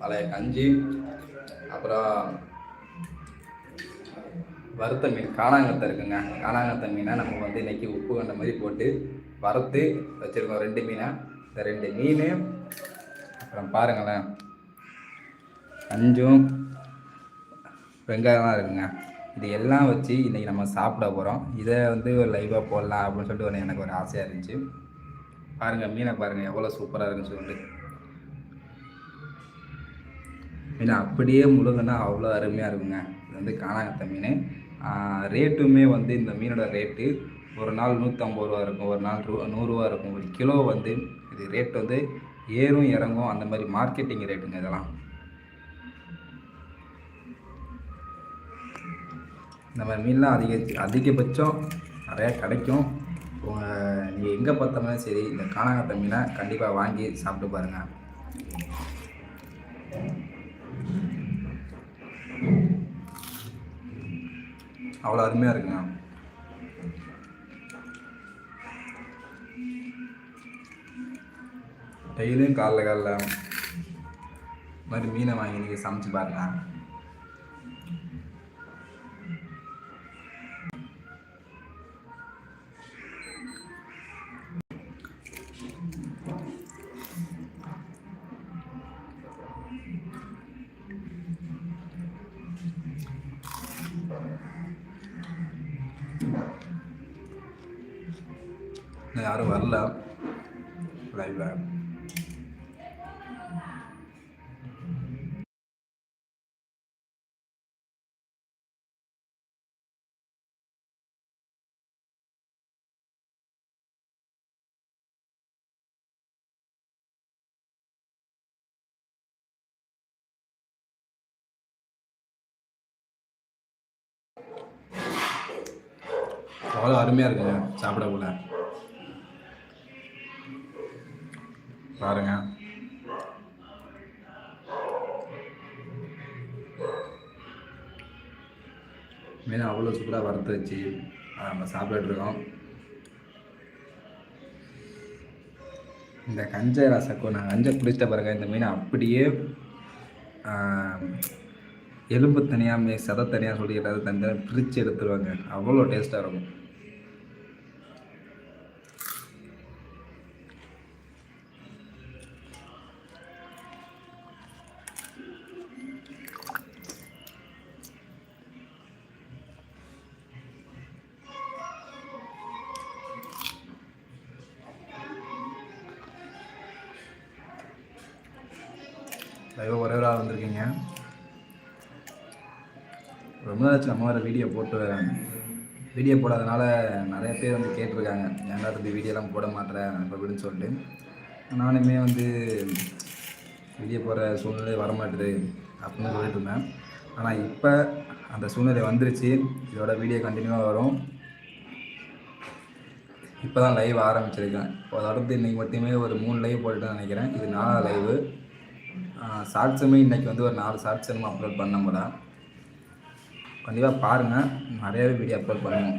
பழைய கஞ்சி அப்புறம் வறுத்த மீன் காணாங்கத்தை இருக்குங்க காணாங்கத்தை மீனை நம்ம வந்து இன்னைக்கு உப்பு கண்ட மாதிரி போட்டு வறுத்து வச்சுருக்கோம். ரெண்டு மீனை. இந்த ரெண்டு மீன் அப்புறம் பாருங்களேன். கஞ்சும் வெங்காயம்லாம் இருக்குங்க. இது எல்லாம் வச்சு இன்றைக்கி நம்ம சாப்பிட போகிறோம் இதை வந்து ஒரு லைவாக போடலாம் அப்படின்னு சொல்லிட்டு ஒரு எனக்கு ஒரு ஆசையாக இருந்துச்சு. பாருங்கள் மீனை பாருங்கள் எவ்வளோ சூப்பராக இருக்குன்னு சொல்லிட்டு. மீன் அப்படியே முழுகுனா அவ்வளோ அருமையாக இருக்குங்க. இது வந்து காணாங்கத்த மீன். ரேட்டுமே வந்து இந்த மீனோட ரேட்டு ஒரு நாள் நூற்றம்பது ரூபா இருக்கும். ஒரு நாள் ரூ நூறுரூவா இருக்கும். ஒரு கிலோ வந்து இது ரேட் வந்து ஏறும் இறங்கும். அந்த மாதிரி மார்க்கெட்டிங் ரேட்டுங்க இதெல்லாம். இந்த மாதிரி மீன்லாம் அதிக அதிகபட்சம் நிறையா கிடைக்கும். உங்கள் நீங்கள் எங்கே பார்த்தாலும் சரி இந்த காணாங்கத்த மீனை கண்டிப்பாக வாங்கி சாப்பிட்டு பாருங்கள் அவ்வளோ அருமையாக இருக்குங்க டெய்லியும் காலைல காலைல மாதிரி மீனை வாங்கி இன்றைக்கி சமைச்சு பாருங்க இன்னும் யாரும் வரல. லைவ்ல அவ்வளோ அருமையாக இருக்குங்க சாப்பிடக்குள்ள பாருங்க. மீன் அவ்வளோ சூப்பராக வறுத்து வச்சு அதை நம்ம சாப்பிட்டுருக்கோம் இந்த கஞ்ச ரசக்கும் நான் கஞ்சை குடித்த பிறகு இந்த மீனை அப்படியே எலும்பு தனியாக மே சதை தனியாக சொல்லிக்கிட்டாது தனியாக பிரித்து எடுத்துருவாங்க. அவ்வளோ டேஸ்ட்டாக இருக்கும். லைவாக ஒரே ஒரு ஆள் வந்திருக்கீங்க. ரொம்ப நாள் நம்ம வேறு வீடியோ போட்டு வீடியோ போடாதனால நிறைய பேர் வந்து கேட்டிருக்காங்க. ஏன்டா தம்பி வீடியோலாம் போட மாட்டேறேன் அப்படின்னு சொல்லிட்டு. நானுமே வந்து வீடியோ போகிற சூழ்நிலை வரமாட்டுது அப்படின்னு சொல்லிட்டு இருந்தேன். ஆனால் இப்போ அந்த சூழ்நிலை வந்துருச்சு. இதோட வீடியோ கண்டினியூவாக வரும். இப்போ தான் லைவ் ஆரம்பிச்சிருக்கேன். இப்போ அடுத்து இன்றைக்கி மட்டுமே ஒரு மூணு லைவ் போட்டுட்டேன்னு நினைக்கிறேன். இது நாலாவது லைவு ஷார்ட்ஸுமே இன்றைக்கி வந்து ஒரு நாலு ஷார்ட்ஸ் நம்ம அப்லோட் பண்ண முடியல கண்டிப்பாக பாருங்கள் நிறையாவே வீடியோ அப்லோட் பண்ணுவோம்.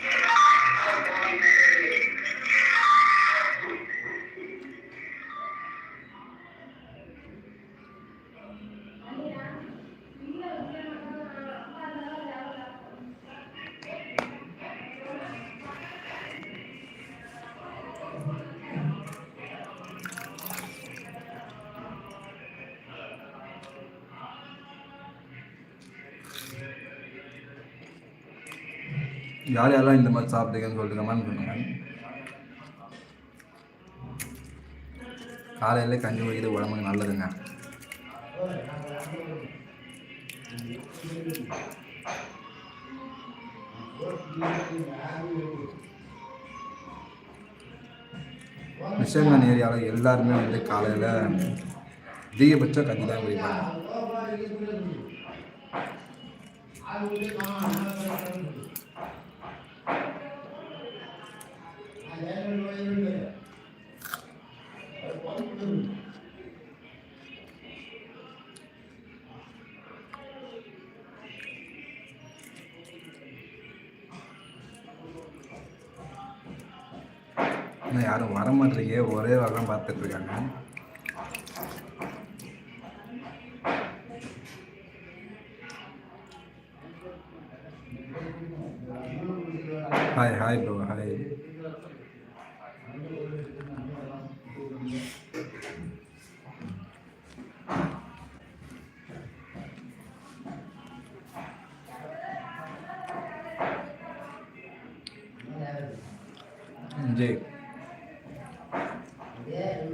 யார் யாரெல்லாம் இந்த மாதிரி சாப்பிடுங்கன்னு சொல்லிட்டு கமெண்ட் பண்ணுங்க. காலையில கஞ்சி குடிக்கிறது உடம்புக்கு நல்லதுங்க. மிஷன்மேன் ஏரியாவில் எல்லாருமே வந்து காலையில் அதிகபட்சம் கஞ்சி தான் குடிப்பாங்க. இன்னும் யாரும் வர மாட்டேங்க ஒரே வரலாம் பார்த்துட்டு இருக்காங்க. ஹாய் ஹாய் ப்ரோ ஹாய்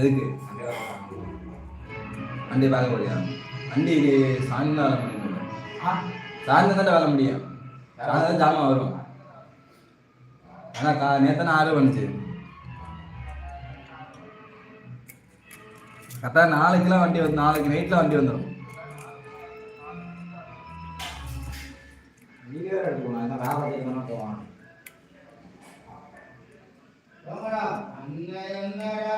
எதுக்கு? வண்டி பார்க்க முடியும் வண்டி சாயந்தரம் வேலை முடியும்? சாயந்தரம் தானே வேலை முடியும். சாயந்தரம் ஜாமான் வரும். ஆனால் கா நேற்று ஆர்டர் பண்ணுச்சு. கரெக்டாக நாளைக்கெல்லாம் வண்டி வந்து நாளைக்கு நைட்டில் வண்டி வந்துடும் அவசரமான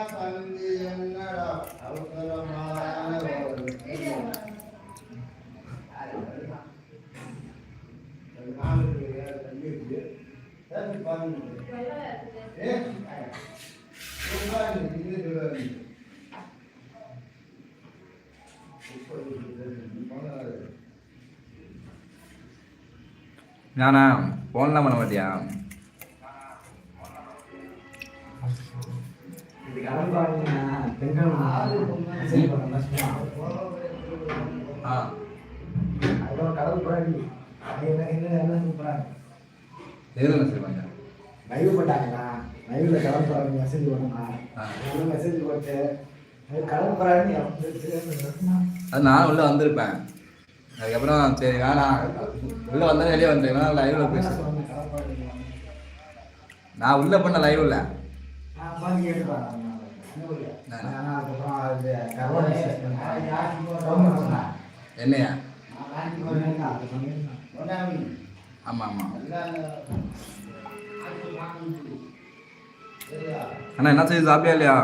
நானா ஃபோன்லாம் பண்ண மாட்டியா ஆ கடல் புறாடி என்ன செய்வாங்க லைவ் போட்டாங்களா? லைவ்ல கடல் புறாடி மெசேஜ் பண்ணா மெசேஜ் போட்டு அது கடல் புறாடி அது நான் உள்ள வந்திருப்பேன். அதுக்கப்புறம் சரி வேணாம் உள்ள வந்தாலும் வெளியே வந்துருக்கேன் லைவ்ல பேசு. கடல் புறாடி நான் உள்ள பண்ண லைவ்ல அதுக்கப்புறம் அது கரோனா என்னையா ஆமா ஆமா அண்ணா என்ன செய்யுது சாப்பிட்டியா இல்லையா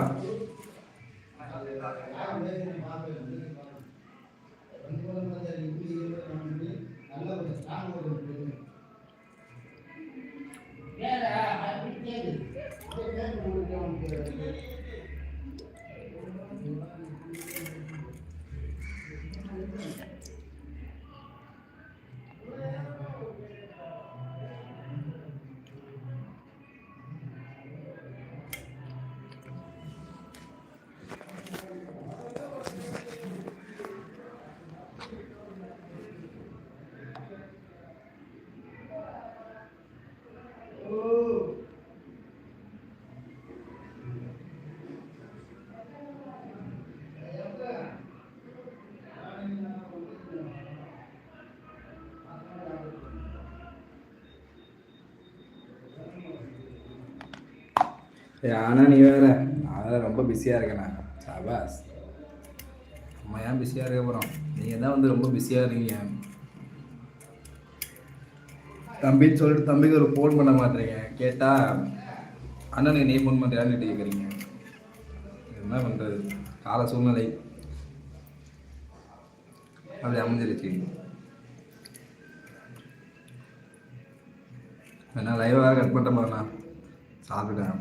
ஆனால் நீ வேற. நான் ரொம்ப பிஸியாக இருக்கேண்ணா சபாஸ் நம்ம ஏன் பிஸியாக இருக்க போகிறோம் நீங்கள் தான் வந்து ரொம்ப பிஸியாக இருக்கீங்க. தம்பின்னு சொல்லிட்டு தம்பிக்கு ஒரு ஃபோன் பண்ண மாட்டேறீங்க. கேட்டால் அண்ணனுக்கு நீ ஃபோன் பண்ணுறியான்னு கேட்குறீங்க என்ன பண்ணுறது கால சூழ்நிலை. அப்படி அமைஞ்சிருச்சு. வேணா லைவாக கட் பண்ணிட்டேன் பாருண்ணா. சாப்பிட்டுட்டேன்.